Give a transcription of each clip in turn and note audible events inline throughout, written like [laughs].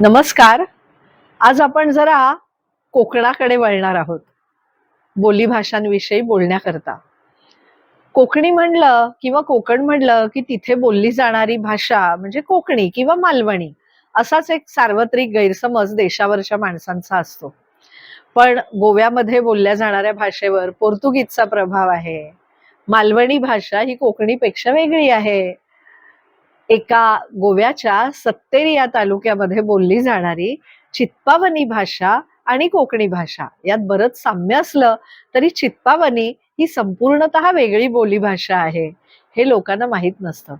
नमस्कार. आज आपण जरा कोकणाकडे वळणार आहोत. बोलीभाषांविषयी बोलण्याकरता. कोकणी म्हणलं किंवा कोकण म्हणलं की तिथे बोलली जाणारी भाषा म्हणजे कोकणी किंवा मालवणी असाच एक सार्वत्रिक गैरसमज देशावरच्या माणसांचा असतो. पण गोव्यामध्ये बोलल्या जाणाऱ्या भाषेवर पोर्तुगीजचा प्रभाव आहे. मालवणी भाषा ही कोकणीपेक्षा वेगळी आहे. एका गोव्याच्या सत्तेरी या तालुक्यामध्ये बोलली जाणारी चित्पावनी भाषा आणि कोकणी भाषा. यात बरंच साम्य असलं तरी चित्पावनी ही संपूर्णतः वेगळी बोली भाषा आहे हे लोकांना माहीत नसतं.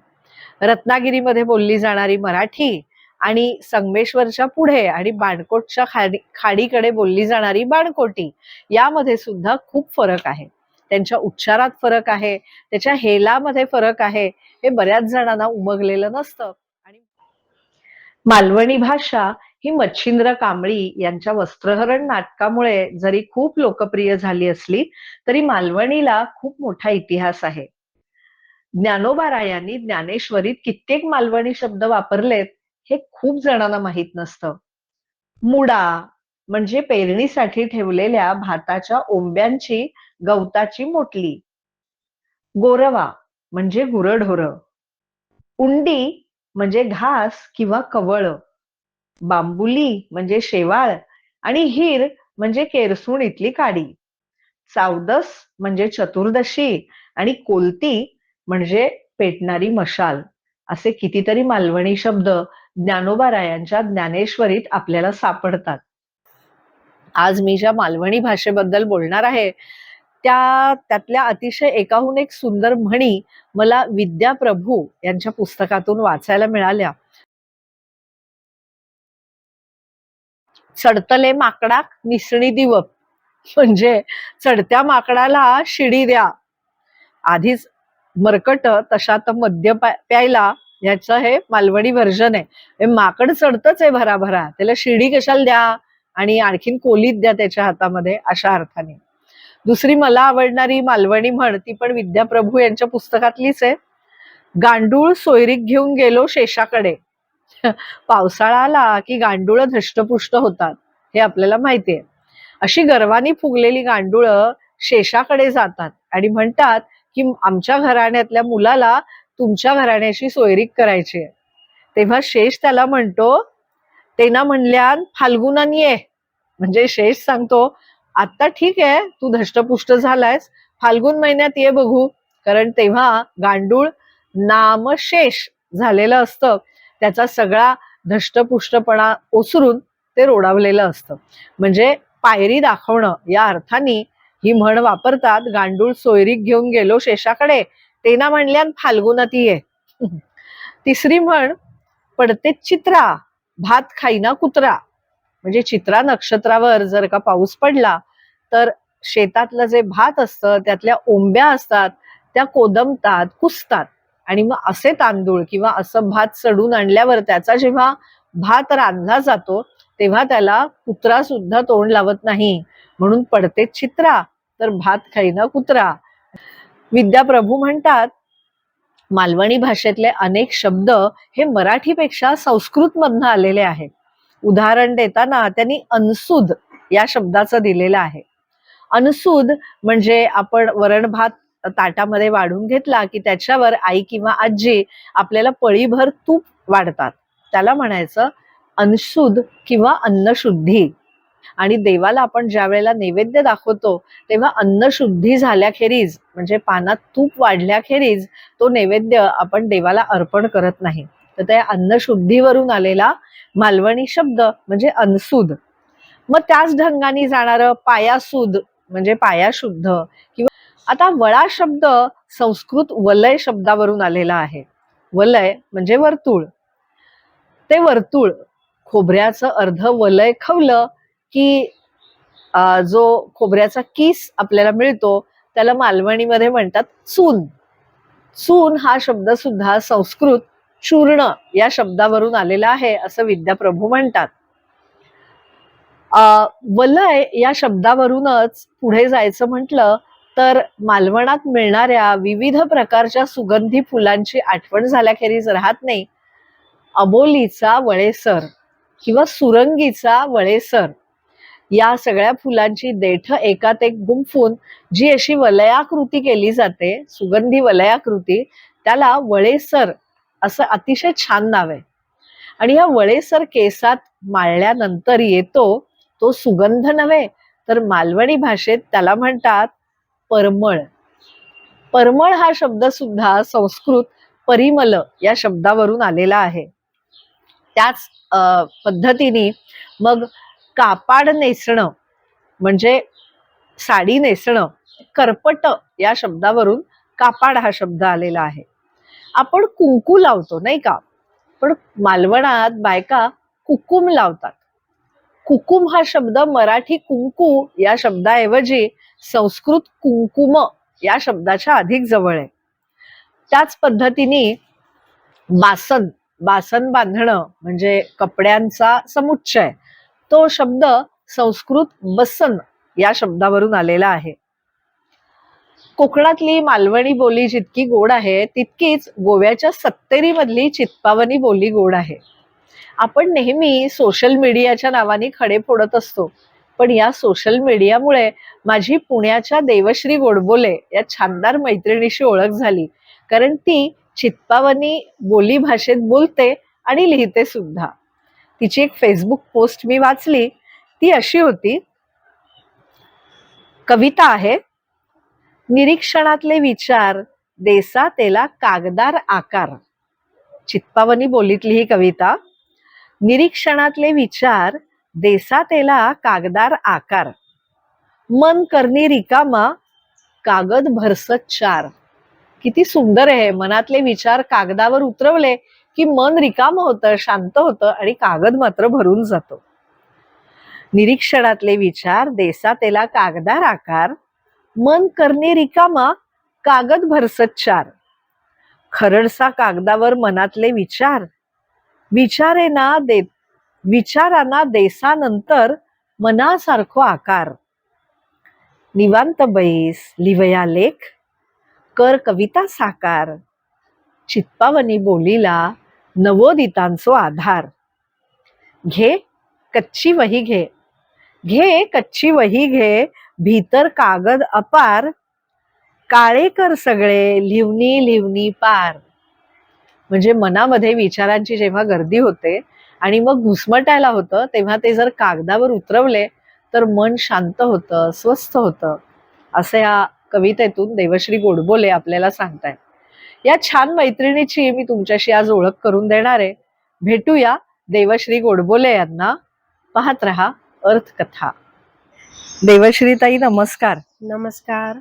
रत्नागिरीमध्ये बोलली जाणारी मराठी आणि संगमेश्वरच्या पुढे आणि बाणकोटच्या खाडी खाडीकडे बोलली जाणारी बाणकोटी यामध्ये सुद्धा खूप फरक आहे. त्यांच्या उच्चारात फरक आहे त्याच्या हेलामध्ये फरक आहे हे बऱ्याच जणांना उमगलेलं नसतं. आणि मालवणी भाषा ही मच्छिंद्र कांबळी यांच्या वस्त्रहरण नाटकामुळे जरी खूप लोकप्रिय झाली असली तरी मालवणीला खूप मोठा इतिहास आहे. ज्ञानोबारा यांनी ज्ञानेश्वरीत कित्येक मालवणी शब्द वापरलेत हे खूप जणांना माहीत नसतं. मुडा म्हणजे पेरणीसाठी ठेवलेल्या भाताच्या ओंब्यांची गवताची मोटली. गोरवा म्हणजे गुरढोर. उंडी म्हणजे घास किंवा कवळ. बांबुली म्हणजे शेवाळ आणि हिर म्हणजे केरसूण इथली काडी. चावदस म्हणजे चतुर्दशी आणि कोलती म्हणजे पेटणारी मशाल. असे कितीतरी मालवणी शब्द ज्ञानोबा रायांच्या ज्ञानेश्वरीत आपल्याला सापडतात. आज मी ज्या मालवणी भाषेबद्दल बोलणार आहे त्या त्यातल्या अतिशय एकाहून एक सुंदर म्हणी मला विद्या प्रभू यांच्या पुस्तकातून वाचायला मिळाल्या. चढतले माकडाक निसणी दिवप म्हणजे चढत्या माकडाला शिडी द्या. आधीच मरकट तशा तर मद्य प्यायला याचं हे मालवणी व्हर्जन आहे. हे माकड चढतच आहे भराभरा त्याला शिडी कशाला द्या? आणि आणखीन कोलीत द्या त्याच्या हातामध्ये अशा अर्थाने. दुसरी मला आवडणारी मालवणी म्हण ती पण विद्याप्रभू यांच्या पुस्तकातलीच आहे. गांडूळ सोयरीक घेऊन गेलो शेषाकडे. [laughs] पावसाळा आला की गांडूळ धष्टपुष्ट होतात हे आपल्याला माहितीये. अशी गर्वानी फुगलेली गांडूळं शेषाकडे जातात आणि म्हणतात की आमच्या घराण्यातल्या मुलाला तुमच्या घराण्याशी सोयरीक करायची आहे तेव्हा शेष त्याला म्हणतो तेना म्हणल्यान फाल्गुनान ये म्हणजे शेष सांगतो आता ठीक आहे तू धष्टपुष्ट झालायस. फाल्गुन महिन्यात ये बघू. कारण तेव्हा गांडूळ नामशेष झालेलं असतं. त्याचा सगळा धष्टपुष्टपणा ओसरून ते रोडावलेलं असतं. म्हणजे पायरी दाखवणं या अर्थाने ही म्हण वापरतात गांडूळ सोयरीक घेऊन गेलो शेषाकडे. तेना म्हणल्यान फाल्गुनात ये. तिसरी म्हण पडते चित्रा. भात खाईना कुत्रा. म्हणजे चित्रा नक्षत्रावर जर का पाऊस पडला तर शेतातलं जे भात असतं त्यातल्या ओंब्या असतात त्या कोदमतात कुसतात. आणि मग असे तांदूळ किंवा असं भात चढून आणल्यावर त्याचा जेव्हा भात रांधला जातो तेव्हा त्याला कुत्रा सुद्धा तोंड लावत नाही. म्हणून पडते चित्रा तर भात खाईना कुत्रा. विद्याप्रभू म्हणतात मालवणी भाषेतले अनेक शब्द हे मराठीपेक्षा संस्कृत मधनं आलेले आहेत. उदाहरण देताना त्यांनी अनसुद या शब्दाचं दिलेलं आहे. अनसूद म्हणजे आपण वरण भात ताटामध्ये वाढून घेतला की त्याच्यावर आई किंवा आजी आपल्याला पळीभर तूप वाढतात. त्याला म्हणायचं अनशुद्ध किंवा अन्नशुद्धी. आणि देवाला आपण ज्या वेळेला नैवेद्य दाखवतो तेव्हा अन्नशुद्धी झाल्याखेरीज म्हणजे पानात तूप वाढल्याखेरीज तो नैवेद्य आपण देवाला अर्पण करत नाही. तर त्या अन्नशुद्धीवरून आलेला मालवणी शब्द म्हणजे अनसूद. मग त्याच ढंगाने जाणारं पायासूद म्हणजे पायाशुद्ध किंवा आता वळा शब्द संस्कृत वलय शब्दावरून आलेला आहे. वलय म्हणजे वर्तुळ. ते वर्तुळ खोबऱ्याचं अर्ध वलय खवलं की जो खोबऱ्याचा किस आपल्याला मिळतो त्याला मालवणीमध्ये म्हणतात चून चून हा शब्द सुद्धा संस्कृत चूर्ण या शब्दावरून आलेला आहे असं विद्याप्रभू म्हणतात. वलय या शब्दावरूनच पुढे जायचं म्हटलं तर मालवणात मिळणाऱ्या विविध प्रकारच्या सुगंधी फुलांची आठवण झाल्याखेरीज राहत नाही. अबोलीचा वळेसर किंवा सुरंगीचा वळेसर. या सगळ्या फुलांची देठ एकात एक गुंफून जी अशी वलयाकृती केली जाते सुगंधी वलयाकृती त्याला वळेसर असं अतिशय छान नाव आहे. आणि या वळेसर केसात माळल्यानंतर येतो तो सुगंध नव्हे तर मालवणी भाषेत त्याला म्हणतात परमळ. परमळ हा शब्द सुद्धा संस्कृत परिमल या शब्दावरून आलेला आहे. त्याच अं, पद्धतीने मग कापाड नेसणं म्हणजे साडी नेसणं करपट या शब्दावरून कापाड हा शब्द आलेला आहे. आपण कुंकू लावतो नाही का? पण मालवणात बायका कुकुम लावतात. कुकुम हा शब्द मराठी कुंकू या शब्दाऐवजी संस्कृत कुंकुम या शब्दाच्या अधिक जवळ आहे. त्याच पद्धतीने बासन बासन बांधणं म्हणजे कपड्यांचा समुच्चय तो शब्द संस्कृत बसन या शब्दावरून आलेला आहे. कोकणातली मालवणी बोली जितकी गोड आहे तितकीच गोव्याच्या सत्तेरी मधली चित्पावनी बोली गोड आहे. आपण नेहमी सोशल मीडियाच्या नावाने खडे फोडत असतो पण या सोशल मीडियामुळे माझी पुण्याच्या देवश्री गोडबोले या छानदार मैत्रिणीशी ओळख झाली कारण ती चित्पावनी बोली भाषेत बोलते आणि लिहिते सुद्धा. तिची एक फेसबुक पोस्ट मी वाचली. ती अशी होती कविता आहे निरीक्षणातले विचार देसा तेला कागदार आकार. चित्पावनी बोलीतली ही कविता निरीक्षणातले विचार देसा तेला कागदार आकार. मन करणी रिकामा कागद भरसत चार. किती सुंदर आहे मनातले विचार कागदावर उतरवले. की मन रिकाम होतं शांत होतं आणि कागद मात्र भरून जातो. निरीक्षणातले विचार देसातेला कागदार आकार मन करणे रिकामा कागद भरसत चार. खरडसा कागदावर मनातले विचार विचारेना दे विचारांना देसानंतर मनासारखो आकार. निवांत बैस लिवया लेख कर कविता साकार. चित्पावनी बोलीला नवोदितांचो आधार. घे कच्ची वही घे. घे कच्ची वही घे भीतर कागद अपार. काळे कर सगळे लिवनी लिवनी पार. म्हणजे मनामध्ये विचारांची जेव्हा गर्दी होते आणि मग घुसमटायला होतं तेव्हा ते जर कागदावर उतरवले तर मन शांत होतं स्वस्थ होतं. असं या कवितेतून देवश्री गोडबोले आपल्याला सांगतायत. या छान मैत्रिणीची मी तुमच्याशी आज ओळख करून देणार आहे. भेटूया देवश्री गोडबोले यांना. पाहत रहा अर्थकथा. देवश्री ताई नमस्कार. नमस्कार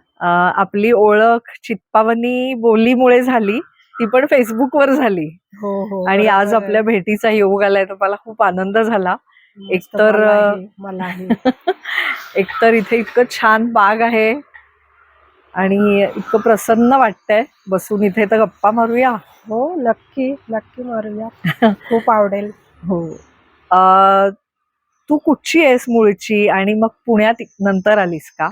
आपली ओळख चित्पावनी बोलीमुळे झाली ती पण फेसबुकवर झाली. हो हो आणि आज आपल्या भेटीचा योग आलाय तर मला खूप आनंद झाला. एकतर, मला [laughs] एकतर इथे इतकं छान बाग आहे. आणि इतकं प्रसन्न वाटतंय. बसून इथे तर गप्पा मारूया. हो नक्की नक्की मारूया. [laughs] खूप आवडेल. हो. तू कुठची आहेस मूळची? आणि मग पुण्यात नंतर आलीस का?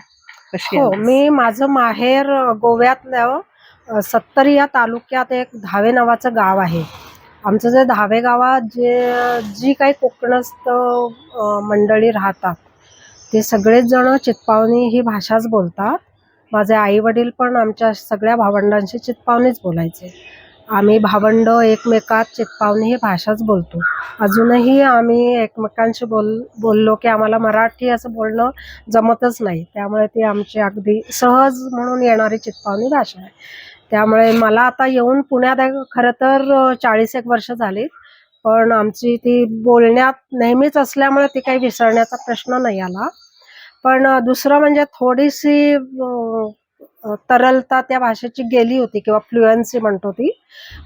कशी हो आलीस? मी माझं माहेर अ, गोव्यातलं अ, सत्तरी या तालुक्यात एक धावे नावाचं गाव आहे. आमचं जे धावे गावात जे जी काही कोकणस्थ मंडळी राहतात ते सगळेच जण चित्पावनी ही भाषाच बोलतात. माझे आई वडील पण आमच्या सगळ्या भावंडांशी चितपावणीच बोलायचे. आम्ही भावंड एकमेकात चितपावणी ही भाषाच बोलतो. अजूनही आम्ही एकमेकांशी बोल बोललो की आम्हाला मराठी असं बोलणं जमतच नाही. त्यामुळे ती आमची अगदी सहज म्हणून येणारी चितपावणी भाषा आहे. त्यामुळे मला आता येऊन पुण्यात खरं तर चाळीस एक वर्ष झाली. पण आमची ती बोलण्यात नेहमीच असल्यामुळे ती काही विसरण्याचा प्रश्न नाही आला. पण दुसरं म्हणजे थोडीशी तरलता त्या भाषेची गेली होती किंवा फ्लुएन्सी म्हणतो ती.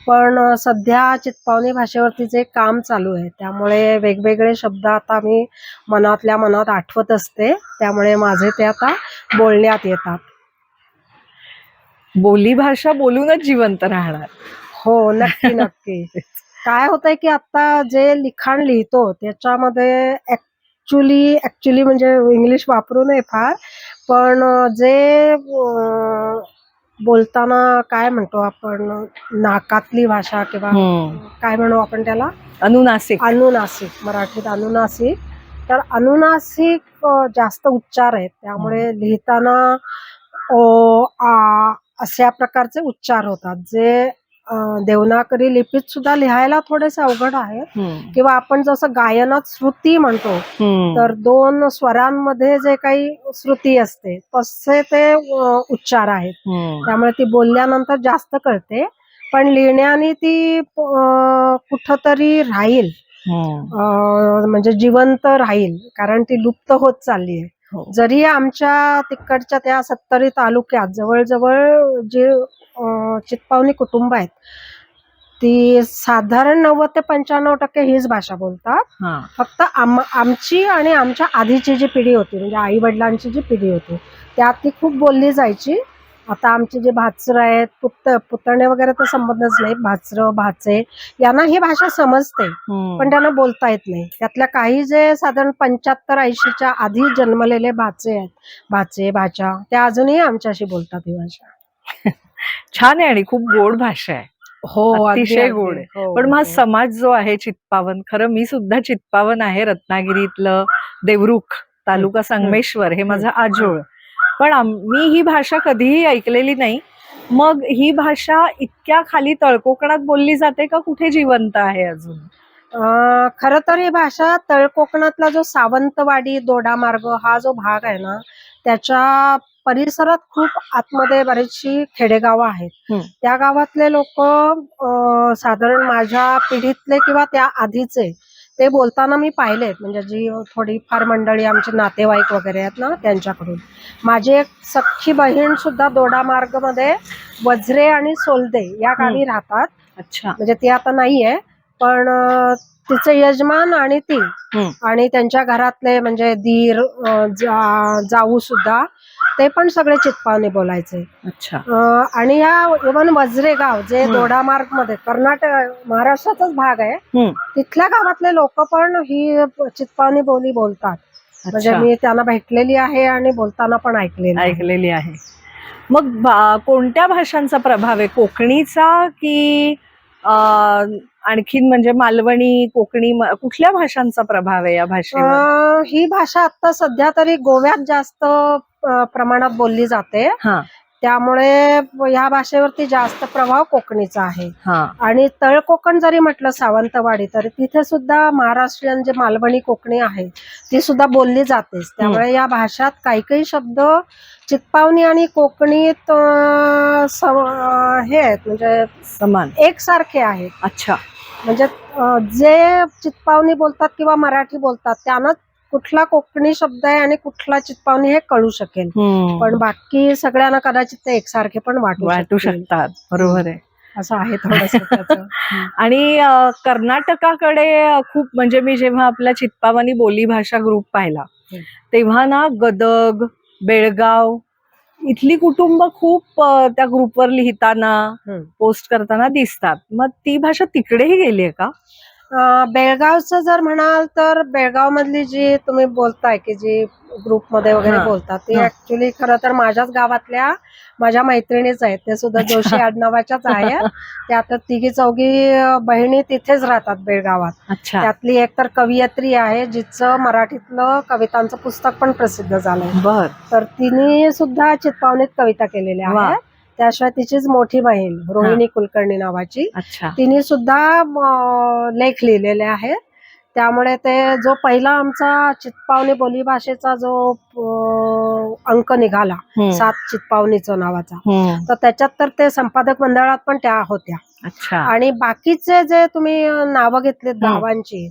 पण सध्या चित्पावनी भाषेवरती जे काम चालू आहे त्यामुळे वेगवेगळे शब्द आता मी मनातल्या मनात आठवत असते. त्यामुळे माझे ते आता बोलण्यात येतात. बोली भाषा बोलूनच जिवंत राहणार. हो नक्की नक्की. [laughs] काय होतंय की आता जे लिखाण लिहितो त्याच्यामध्ये ऍक्च्युली ऍक्च्युली म्हणजे इंग्लिश वापरू नये फार पण जे बोलताना काय म्हणतो आपण नाकातली भाषा किंवा काय म्हणू आपण त्याला? अनुनासिक. अनुनासिक मराठीत अनुनासिक. तर अनुनासिक जास्त उच्चार आहेत. त्यामुळे लिहिताना ओ आ अशा प्रकारचे उच्चार होतात. जे देवनागरी लिपीत सुद्धा लिहायला थोडेसे अवघड आहे. किंवा आपण जसं गायनात श्रुती म्हणतो. तर दोन स्वरांमध्ये जे काही श्रुती असते तसे ते उच्चार आहेत. त्यामुळे ती बोलल्यानंतर जास्त कळते पण लिहिण्याने ती कुठंतरी राहील म्हणजे जिवंत राहील कारण ती लुप्त होत चालली आहे हो. जरी आमच्या तिकडच्या त्या सत्तरी तालुक्यात जवळजवळ जे अ, चित्पावनी कुटुंब आहेत. ती साधारण नव्वद ते पंच्याण्णव टक्के हीच भाषा बोलतात. हा. फक्त आम आमची आणि आमच्या आधीची जी पिढी होती म्हणजे आई वडिलांची जी पिढी होती त्यात ती खूप बोलली जायची. आता आमचे जे भाचरं आहेत पुत पुतणे वगैरे तर संबंधच नाही भाचरं भाचे यांना ही भाषा समजते. हम्म. पण त्यांना बोलता येत नाही. त्यातल्या काही जे साधारण पंच्याहत्तर ऐंशीच्या आधी जन्मलेले भाचे आहेत भाचे भाच्या त्या अजूनही आमच्याशी बोलतात ही भाषा. छान आहे आणि खूप गोड भाषा आहे. हो अतिशय गोड आहे. पण मग समाज जो आहे चित्पावन खरं मी सुद्धा चित्पावन आहे रत्नागिरीतलं देवरुख तालुका संगमेश्वर हे माझं आजोळ. पण मी ही भाषा कधीही ऐकलेली नाही. मग ही भाषा इतक्या खाली तळकोकणात बोलली जाते का कुठे जिवंत आहे अजून? खर तर ही भाषा तळकोकणातला जो सावंतवाडी दोडा मार्ग हा जो भाग आहे ना त्याच्या परिसरात खूप आतमध्ये बरीचशी खेडेगावं आहेत. त्या गावातले लोक साधारण माझ्या पिढीतले किंवा त्या आधीचे ते बोलताना मी पाहिलेत म्हणजे जी थोडी फार मंडळी आमचे नातेवाईक वगैरे आहेत ना त्यांच्याकडून. माझी एक सख्खी बहीण सुद्धा दोडा मार्गमध्ये वज्रे आणि सोलदे या गावी राहतात. अच्छा. म्हणजे ती आता नाहीये. पण तिचे यजमान आणि ती हम्म. आणि त्यांच्या घरातले म्हणजे जा- जाऊ सुद्धा ते पण सगळे चित्पावणी बोलायचे अच्छा अं, आणि या इवन वज्रे गाव जे हम्म. दोडामार्गमध्ये कर्नाटक महाराष्ट्राचाच भाग आहे हम्म. तिथल्या गावातले लोक पण ही चित्पावणी बोली बोलतात म्हणजे अच्छा मी त्यांना भेटलेली आहे आणि बोलताना पण ऐकलेली आहे. ऐकलेली आहे मग कोणत्या भाषांचा प्रभाव आहे कोकणीचा की आणखीन म्हणजे मालवणी कोकणी कुठल्या भाषांचा प्रभाव आहे या भाषेवर? ही भाषा आता सध्या तरी गोव्यात जास्त प्रमाणात बोलली जाते. हा. त्यामुळे ह्या भाषेवरती जास्त प्रभाव कोकणीचा आहे. हा. आणि तळ कोकण जरी म्हटलं सावंतवाडी तर तिथे सुद्धा महाराष्ट्रीयन जे मालवणी कोकणी आहे ती सुद्धा बोलली जातेच. त्यामुळे या भाषात काही काही शब्द चित्पावनी आणि कोकणीत हे आहेत म्हणजे समान. एकसारखे आहेत. अच्छा. म्हणजे जे चित्पावनी बोलतात किंवा मराठी बोलतात त्यांना कुठला कोकणी शब्द आहे आणि कुठला चित्पावनी हे कळू शकेल. पण बाकी सगळ्यांना कदाचित ते एकसारखे पण वाटू वाटू. शकतात बरोबर आहे असं आहे थोडस [laughs] आणि कर्नाटकाकडे खूप म्हणजे मी जेव्हा आपला चित्पावनी बोली भाषा ग्रुप पाहिला. तेव्हा ना गदग बेळगाव इथली कुटुंब खूप त्या ग्रुपवर लिहिताना. पोस्ट करताना दिसतात मग ती भाषा तिकडेही गेली आहे का बेळगावचं जर म्हणाल तर बेळगाव मधली जी तुम्ही बोलताय की जी ग्रुपमध्ये वगैरे. बोलतात ती. ऍक्च्युली खरं तर माझ्याच गावातल्या माझ्या मैत्रिणीच आहेत. ते सुद्धा [laughs] जोशी आडनावाच्याच आहेत. त्या आता तिघी चौघी बहिणी तिथेच राहतात बेळगावात. अच्छा. त्यातली एक तर कवयित्री आहे जिचं मराठीतलं कवितांचं पुस्तक पण प्रसिद्ध झालंय. तर तिने सुद्धा चित्पावनीत कविता केलेल्या. आहेत. त्याशिवाय तिचीच मोठी बहीण रोहिणी कुलकर्णी नावाची. तिने सुद्धा लेख लिहिलेले आहेत. त्यामुळे ते जो पहिला आमचा चित्पावनी बोली भाषेचा जो अंक निघाला. सात चित्पावनीचं नावाचा. तर त्याच्यात तर ते संपादक मंडळात पण त्या होत्या. अच्छा आणि बाकीचे जे तुम्ही नावं घेतलीत हम्म. गावांची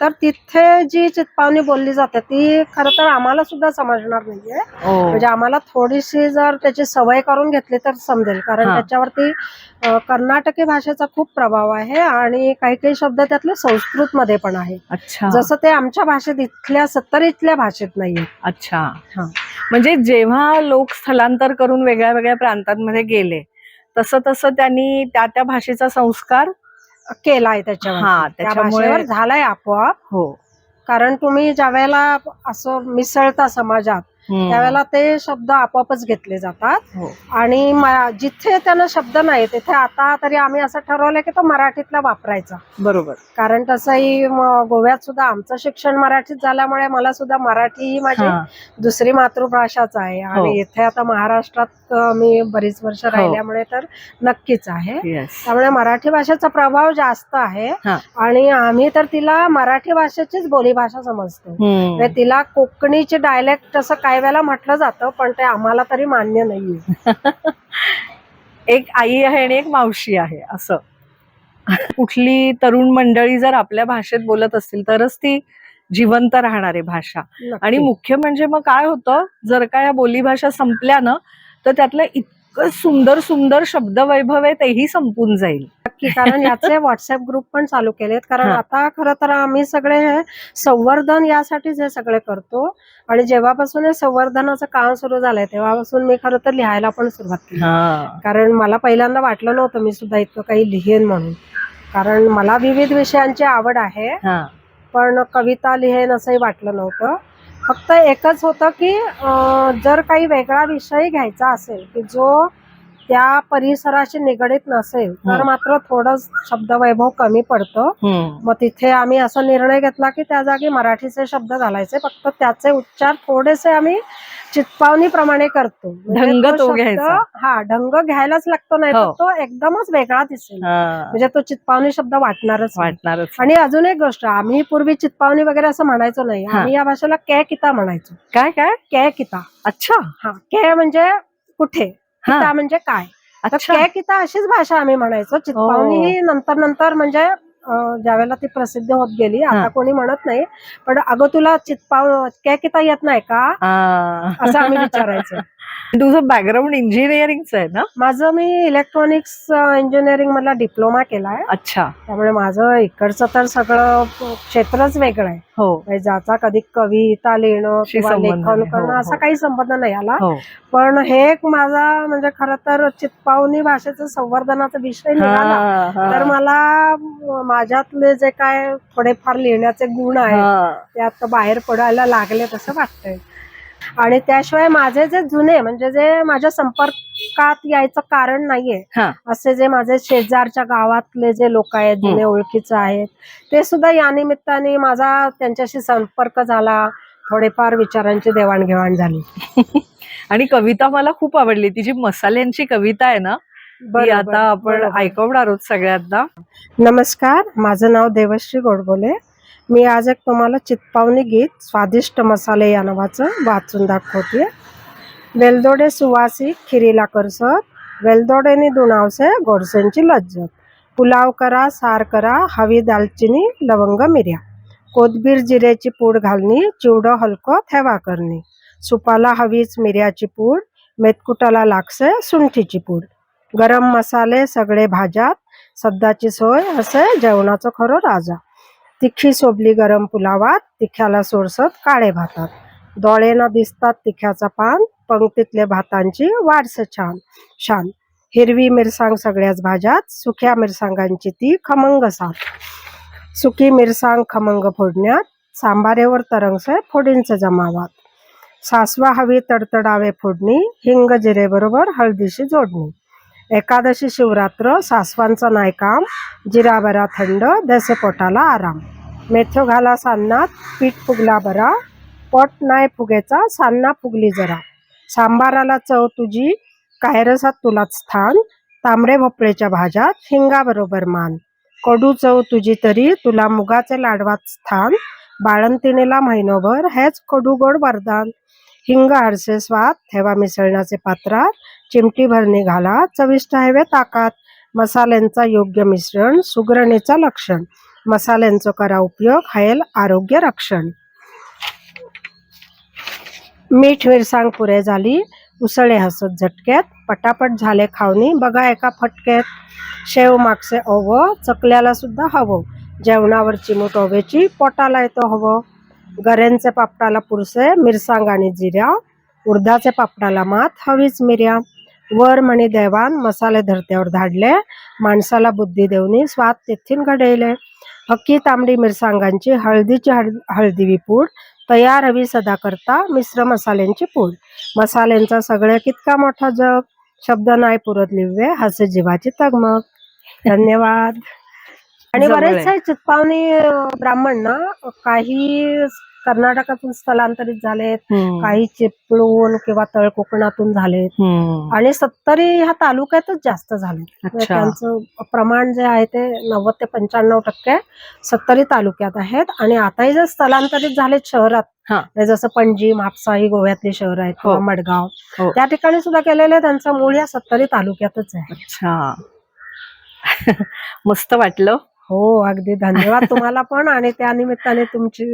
तर तिथे जी चित्पावनी बोलली जाते ती खरं तर आम्हाला सुद्धा समजणार नाहीये. म्हणजे आम्हाला थोडीशी जर त्याची सवय करून घेतली तर समजेल कारण. त्याच्यावरती कर्नाटकी भाषेचा खूप प्रभाव आहे आणि काही काही शब्द त्यातले संस्कृत मध्ये पण आहे जसं ते आमच्या भाषेत इथल्या सत्तर इथल्या भाषेत नाहीये अच्छा हा. म्हणजे जेव्हा लोक स्थलांतर करून वेगळ्या वेगळ्या प्रांतांमध्ये गेले तसं तसं त्यांनी त्या त्या भाषेचा संस्कार केलाय त्याच्यावर हा, त्या त्याच्यामुळे- भाषेवर झालाय आपोआप. हो. कारण तुम्ही ज्या वेळेला असं मिसळता समाजात त्यावेळेला ते शब्द आपोआपच घेतले जातात. हो. आणि जिथे त्यांना शब्द नाही तिथे आता तरी आम्ही असं ठरवलं की तो मराठीतला वापरायचा. बरोबर. कारण तसंही गोव्यात सुद्धा आमचं शिक्षण मराठीत झाल्यामुळे मला सुद्धा मराठी ही माझी हा. दुसरी मातृभाषाच आहे. हो. आणि इथे आता महाराष्ट्रात मी बरीच वर्ष राहिल्यामुळे तर नक्कीच आहे. त्यामुळे मराठी भाषेचा प्रभाव जास्त आहे. हा. आणि आम्ही तर तिला मराठी भाषेचीच बोलीभाषा समजतो. म्हणजे तिला कोकणीचे डायलेक्ट असं काही वेळेला म्हटलं जातं पण ते आम्हाला तरी मान्य नाहीये. [laughs] एक आई आहे आणि एक मावशी आहे असं. कुठली तरुण मंडळी जर आपल्या भाषेत बोलत असतील तरच ती जिवंत राहणार आहे भाषा. आणि. मुख्य म्हणजे मग काय होतं जर का या बोलीभाषा संपल्या ना तर त्यातलं इतकं सुंदर सुंदर शब्द वैभव आहे तेही संपून जाईल. नक्की कारण याचे [laughs] व्हॉट्सअप ग्रुप पण चालू केलेत. कारण. आता खरं तर आम्ही सगळे हे संवर्धन यासाठीच हे सगळे करतो. आणि जेव्हापासून हे संवर्धनाचं काम सुरू झालंय तेव्हापासून मी खरं तर लिहायला पण सुरुवात केली. कारण मला पहिल्यांदा वाटलं नव्हतं मी सुद्धा इतकं काही लिहेन म्हणून. कारण मला विविध विषयांची आवड आहे. पण कविता लिहेन असंही वाटलं नव्हतं. फक्त एकच होतं की जर काही वेगळा विषय घ्यायचा असेल की जो त्या परिसराशी निगडीत नसेल तर. मात्र थोडं शब्दवैभव कमी पडतं मग तिथे आम्ही असा निर्णय घेतला की त्या जागी मराठीचे शब्द घालायचे फक्त त्याचे उच्चार थोडेसे आम्ही चित्पावणीप्रमाणे करतो म्हणजे ढंग तो शब्द- घ्यायचा. हा ढंग घ्यायलाच लागतो नाही तर हो. तो एकदमच वेगळा दिसेल म्हणजे तो चित्पावणी शब्द वाटणारच. वाटणारच आणि अजून एक गोष्ट आम्ही पूर्वी चित्पावणी वगैरे असं म्हणायचो नाही. आम्ही या भाषेला कै किता म्हणायचो काय काय कै किता अच्छा हा कै म्हणजे कुठे. किता म्हणजे काय? अच्छा. कै किता अशीच भाषा आम्ही म्हणायचो. चित्पावणी ही नंतर नंतर म्हणजे ज्यावेळेला ती प्रसिद्ध होत गेली आता हा. कोणी म्हणत नाही पण अगं तुला चित्पाव कै किता येत नाही का. असं आम्ही विचारायचो. [laughs] तुझं बॅकग्राऊंड इंजिनिअरिंगचं आहे ना? माझं मी इलेक्ट्रॉनिक्स इंजिनिअरिंग मधला डिप्लोमा केलाय. अच्छा. त्यामुळे माझं इकडचं तर सगळं क्षेत्रच वेगळं आहे. हो. म्हणजे ज्याचा कधी कविता लिहिणं शी किंवा संबंध लेखन नाही. करणं हो, असा हो. काही संबंध नाही आला. हो. पण हे एक माझा म्हणजे खरं तर चित्पावनी भाषेचं संवर्धनाचा विषय निघाला. हा, हा. तर मला माझ्यातले जे काय थोडेफार लिहिण्याचे गुण आहेत हा. ते आता बाहेर पडायला लागले तसं वाटतंय. आणि त्याशिवाय माझे जे जुने म्हणजे जे माझ्या संपर्कात यायचं कारण नाहीये हा. असे जे माझे शेजारच्या गावातले जे लोक आहेत जुने ओळखीचे आहेत ते सुद्धा या निमित्ताने माझा त्यांच्याशी संपर्क झाला थोडेफार विचारांची देवाणघेवाण झाली. [laughs] आणि कविता मला खूप आवडली. ती जी मसाल्यांची कविता आहे ना ती बरोबर, आता आपण. ऐकवणार आहोत सगळ्यांना. नमस्कार माझं नाव देवश्री गोडबोले. मी आज एक तुम्हाला चित्पावनी गीत स्वादिष्ट मसाले या नावाचं वाचून दाखवते वेलदोडे सुवासिक खिरीला करसत वेलदोडेनी दुनावसे गोडसेंची लज्जत. पुलाव करा सार करा हवी दालचिनी लवंग मिऱ्या. कोथबीर जिऱ्याची पूड घालणी चिवडं हलकं थेवा करणे. सुपाला हवीच मिऱ्याची पूड मेतकुटाला लागसे सुंठीची पूड. गरम मसाले सगळे भाज्यात सध्याची सोय असे जेवणाचं खरं राजा. तिखी सोबली गरम पुलावात तिख्याला सोडसत काळे भातात. डोळेना दिसतात तिख्याचा पान पंक्तीतले भातांची वाडस छान शान हिरवी मिरसांग सगळ्याच भाज्यात सुक्या मिरसांगांची ती खमंग साथ. सुकी मिरसांग खमंग फोडण्यात सांबारेवर तरंगसे फोडींचे जमावात. सासवा हवी तडतडावे फोडणी हिंग जिरेबरोबर हळदीशी जोडणी. एकादशी शिवरात्र सासवांचं नायकाम जिराबरा जिरा बरा थंड दसे पोटाला आराम. मेथ्यो घाला सान्नात पीठ फुगला बरा पोट नाही फुगेचा सान्ना फुगली जरा. सांबाराला चव तुझी कायरसात तुलाच स्थान तांबडे भोपळेच्या भाज्यात हिंगाबरोबर मान. कडू चव तुझी तरी तुला मुगाचे लाडवात स्थान बाळंतिणीला महिनोभर हेच कडू गोड वरदान. हिंग आरसे स्वाद ठेवा मिसळण्याचे पात्रात चिमटी भरणी घाला चविष्ट हवे ताकात. मसाल्यांचा योग्य मिश्रण सुगरणीचा लक्षण. मसाल्यांचा करा उपयोग हायल आरोग्य रक्षण. मीठ मिरसांग पुरे झाली उसळे हसत झटक्यात पटापट झाले खावणी बघा एका फटक्यात शेव मागसे ओवं चकल्याला सुद्धा हवं. जेवणावर चिमूट ओव्याची पोटाला येतो हवं. गऱ्यांचे पापडाला पुरसे मिरसांग आणि जिऱ्या. उडदाचे पापडाला मात हवीच मिऱ्या वर म्हणे देवान मसाले धरत्यावर धाडले. माणसाला बुद्धी देवनी स्वाद तेथीन घडयले. हक्की तांबडी मिरसांगांची हळदीची हळ हळदीवी पूड तयार हवी सदा करता मिश्र मसाल्यांची पूड. मसाल्यांचा सगळ्या कितका मोठा जग. शब्द नाही पुरत लिव्हे हसे जीवाची तगमग. धन्यवाद. आणि बरेच आहे. अं, ब्राह्मण ना काही कर्नाटकातून स्थलांतरित झालेत. काही चिपळूण किंवा तळ कोकणातून झालेत. आणि सत्तरी ह्या तालुक्यातच जास्त झाले म्हणजे त्यांचं प्रमाण जे आहे ते नव्वद ते पंच्याण्णव टक्के सत्तरी तालुक्यात आहेत आणि आताही जर स्थलांतरित झालेत शहरात. म्हणजे जसं पणजी म्हापसा ही गोव्यातली शहर आहेत किंवा हो. मडगाव हो. त्या ठिकाणी सुद्धा केलेले त्यांचं मूळ या सत्तरी तालुक्यातच आहे अच्छा [laughs] मस्त वाटलं हो अगदी धन्यवाद तुम्हाला पण आणि त्या निमित्ताने तुमची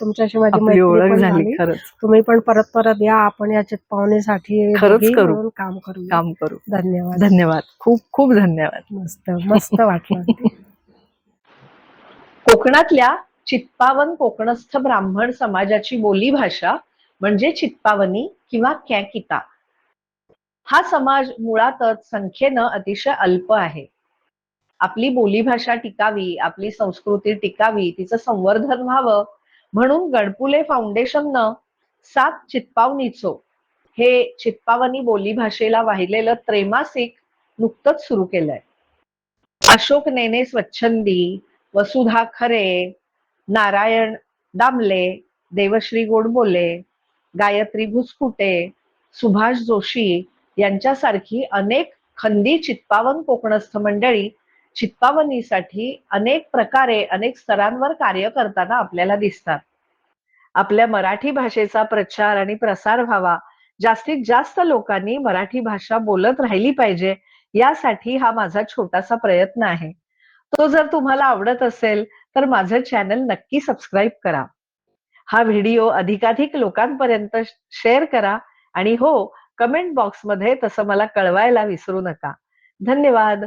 तुमच्याशी माझी आपली मैत्री ओळख पण झाली झाली. खरंच. तुम्ही पण परत परत या आपण या चितपावणीसाठी खरंच दोघी करू. मिळून काम करू काम करू. धन्यवाद. धन्यवाद. खूप खूप धन्यवाद. मस्त मस्त वाटलं. कोकणातल्या चित्पावन कोकणस्थ ब्राह्मण समाजाची बोलीभाषा म्हणजे चित्पावनी किंवा कॅकिता हा समाज मुळातच संख्येनं अतिशय अल्प आहे. आपली बोलीभाषा टिकावी आपली संस्कृती टिकावी तिचं संवर्धन व्हावं म्हणून गणपुले फाउंडेशननं सात चित्पावनीचो हे चित्पावनी बोलीभाषेला वाहिलेलं त्रैमासिक नुकतंच सुरू केलंय. अशोक नेने स्वच्छंदी वसुधा खरे नारायण दामले देवश्री गोडबोले गायत्री भुसकुटे सुभाष जोशी यांच्यासारखी अनेक खंदी चित्पावन कोकणस्थ मंडळी चित्पावनीसाठी अनेक प्रकारे अनेक स्तरांवर कार्य करताना आपल्याला दिसतात. आपल्या मराठी भाषेचा प्रचार आणि प्रसार व्हावा जास्तीत जास्त लोकांनी मराठी भाषा बोलत राहिली पाहिजे यासाठी हा माझा छोटासा प्रयत्न आहे. तो जर तुम्हाला आवडत असेल तर माझं चॅनल नक्की सबस्क्राईब करा. हा व्हिडिओ अधिकाधिक लोकांपर्यंत शेअर करा आणि हो कमेंट बॉक्समध्ये तसं मला कळवायला विसरू नका. धन्यवाद!